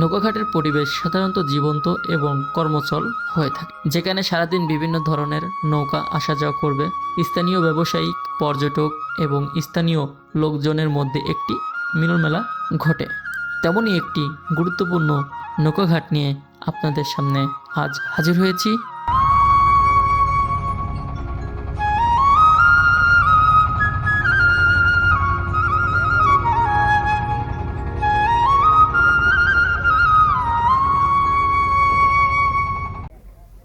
নৌকাঘাটের পরিবেশ সাধারণত জীবন্ত এবং কর্মচল হয়ে থাকে, যেখানে সারাদিন বিভিন্ন ধরনের নৌকা আসা যাওয়া করবে। স্থানীয় ব্যবসায়িক, পর্যটক এবং স্থানীয় লোকজনের মধ্যে একটি মিলনমেলা ঘটে। তেমনই একটি গুরুত্বপূর্ণ নৌকাঘাট নিয়ে আপনাদের সামনে আজ হাজির হয়েছি।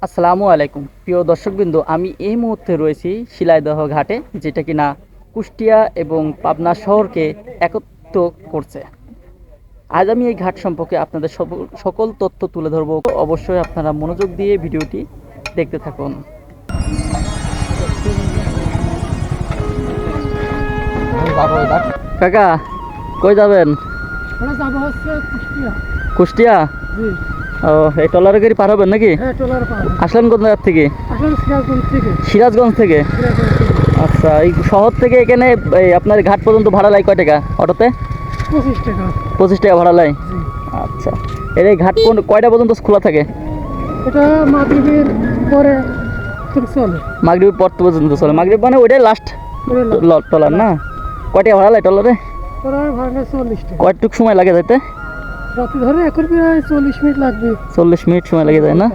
আসসালামু আলাইকুম। প্রিয় দর্শকবৃন্দ আমি এই মুহূর্তে রয়েছি শিলাইদহ ঘাটে যেটা কিনা কুষ্টিয়া এবং পাবনা শহরকে একত্র করছে। আজ আমি এই ঘাট সম্পর্কে আপনাদের সকল তথ্য তুলে ধরবো। অবশ্যই আপনারা মনোযোগ দিয়ে ভিডিওটি দেখতে থাকুন। কাকা কই যাবেন? কুষ্টিয়া। কুষ্টিয়া? ও এই টলারে গাড়ি পার হবেন নাকি? হ্যাঁ আসলেন কোন জায়গার থেকে? সিরাজগঞ্জ থেকে। আচ্ছা এই শহর থেকে এখানে এই আপনার ঘাট পর্যন্ত ভাড়া লাগে কয় টাকা অটোতে? পঁচিশ টাকা। ভাড়া লাগে আচ্ছা এর এই ঘাট কোন কয়টা পর্যন্ত খোলা থাকে? এটা মাগরিবের পরে চলে। মাগরিব পর পর্যন্ত চলে। মাগরিব মানে ওইটাই লাস্ট টলার না? কয় টাকা ভাড়া লাগে টাকা। কয়টুক সময় লাগে যাইতে? রাতে ধরে এখন প্রায় চল্লিশ মিনিট লাগবে। চল্লিশ মিনিট সময় লাগে যায় না?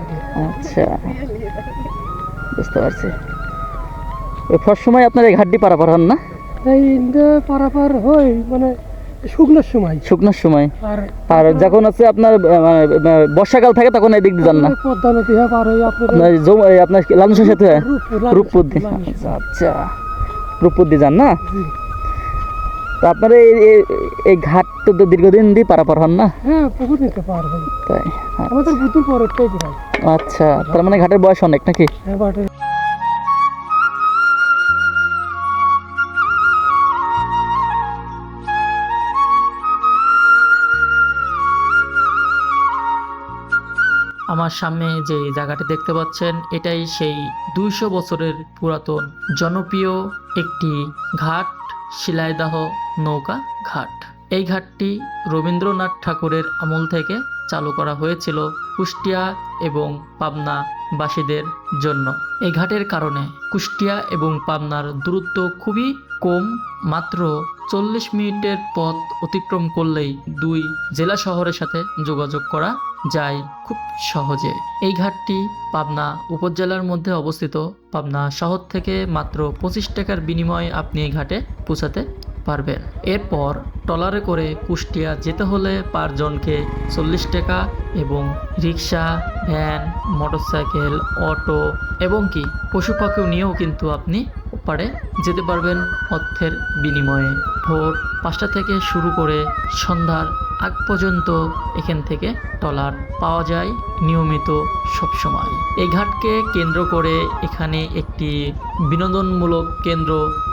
আচ্ছা। বুঝতে পারছি। সময় আপনার এই ঘাটটি পারাপার হন না? এই পারাপার হয় মানে শুকনোর সময়। শুকনোর সময়। আর যখন হচ্ছে আপনার মানে, বর্ষাকাল থাকে তখন এই দিক দিয়ে যান না? হ্যাঁ আপনার লালন সাথে রূপপুর দিয়ে। আচ্ছা, রূপপুর দিয়ে যান না। তো আপনার এই ঘাট তো তো দীর্ঘদিন দিয়ে পারাপার হন না? হ্যাঁ পুকুর নিতে পার হয়। তাই হ্যাঁ। আচ্ছা তার মানে ঘাটের বয়স অনেক নাকি? হ্যাঁ আমার সামনে যে জায়গাটি দেখতে পাচ্ছেন এটাই সেই দুইশো বছরের পুরাতন জনপ্রিয় একটি ঘাট। শিলাইদাহ নৌকা ঘাট। এই ঘাটটি রবীন্দ্রনাথ ঠাকুরের আমল থেকে চালু করা হয়েছিল কুষ্টিয়া এবং পাবনা বাসীদের জন্য। এই ঘাটের কারণে কুষ্টিয়া এবং পাবনার দূরত্ব খুবই কম, মাত্র চল্লিশ মিনিটের পথ অতিক্রম করলেই দুই জেলা শহরের সাথে যোগাযোগ করা যায় খুব সহজে। এই ঘাটটি পাবনা উপজেলার মধ্যে অবস্থিত। পাবনা শহর থেকে মাত্র পঁচিশ টাকার বিনিময়ে আপনি এই ঘাটে পৌঁছাতে পারবেন। এরপর ট্রলারে করে কুষ্টিয়া যেতে হলে পার জনকে চল্লিশ টাকা এবং রিক্সা ভ্যান, মোটরসাইকেল, অটো এবং কি পশু পাখিও নিয়েও কিন্তু আপনি পারে যেতে পারবেন অর্থের বিনিময়ে। ভোর পাঁচটা থেকে শুরু করে সন্ধ্যার আগ পর্যন্ত এখান থেকে ট্রলার পাওয়া যায় নিয়মিত সবসময়। এই ঘাটকে কেন্দ্র করে এখানে একটি বিনোদনমূলক কেন্দ্র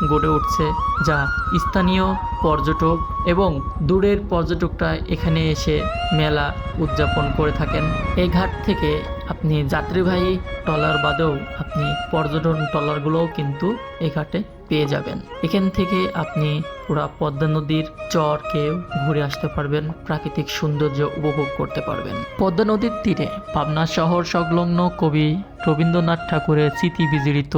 গড়ে উঠছে যা স্থানীয় পর্যটক এবং দূরের পর্যটকরা এখানে এসে মেলা উদযাপন করে থাকেন। এই ঘাট থেকে আপনি যাত্রীবাহী ট্রলার বাদেও আপনি পর্যটন ট্রলারগুলোও কিন্তু এই ঘাটে পেয়ে যাবেন। এখান থেকে আপনি পুরা পদ্মা নদীর চরকেও ঘুরে আসতে পারবেন, প্রাকৃতিক সৌন্দর্য উপভোগ করতে পারবেন। পদ্মা নদীর তীরে পাবনা শহর সংলগ্ন কবি রবীন্দ্রনাথ ঠাকুরের স্মৃতি বিজড়িত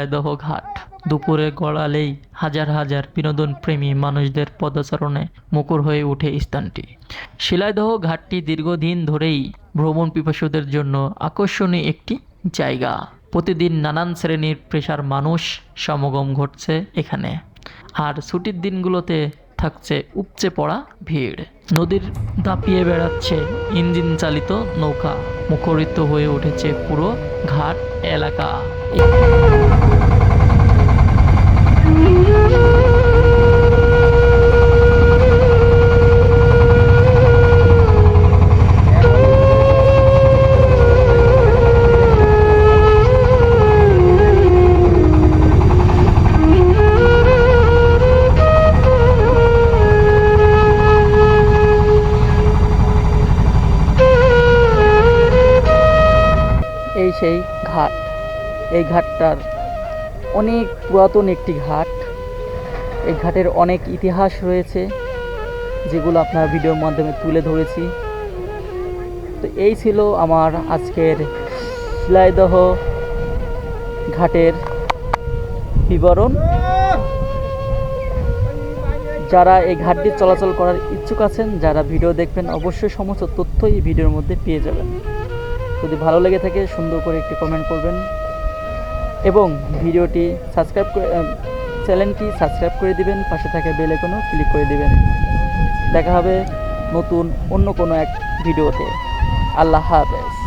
শিলাইদহ ঘাট। দুপুরে গড়ালেই হাজার হাজার বিনোদন প্রেমী মানুষদের পদচারণে মুখর হয়ে ওঠে স্থানটি। শিলাইদহ ঘাটটি দীর্ঘদিন ধরেই ভ্রমণ পিপাসুদের জন্য আকর্ষণীয় একটি জায়গা। প্রতিদিন নানান শ্রেণির পেশার মানুষ সমাগম ঘটছে এখানে। আর ছুটির দিনগুলোতে থাকছে উপচে পড়া ভিড়। নদীর দাপিয়ে বেড়াচ্ছে ইঞ্জিন চালিত নৌকা। মুখরিত হয়ে উঠেছে পুরো ঘাট এলাকা। এই সেই ঘাট এই ঘাটটার অনেক পুরাতন একটি ঘাট। এই ঘাটের অনেক ইতিহাস রয়েছে, যেগুলো আপনার ভিডিওর মাধ্যমে তুলে ধরেছি। তো এই ছিল আমার আজকের শিলাইদহ ঘাটের বিবরণ। যারা এই ঘাটটি চলাচল করার ইচ্ছুক আছেন, যারা ভিডিও দেখবেন, অবশ্যই সমস্ত তথ্য এই ভিডিওর মধ্যে পেয়ে যাবেন। যদি ভালো লেগে থাকে, সুন্দর করে একটি কমেন্ট করবেন। এবং ভিডিওটি সাবস্ক্রাইব করে চ্যানেলটি সাবস্ক্রাইব করে দিবেন, পাশে থাকা বেল আইকনও ক্লিক করে দিবেন। দেখা হবে নতুন অন্য কোনো এক ভিডিওতে। আল্লাহ হাফেজ।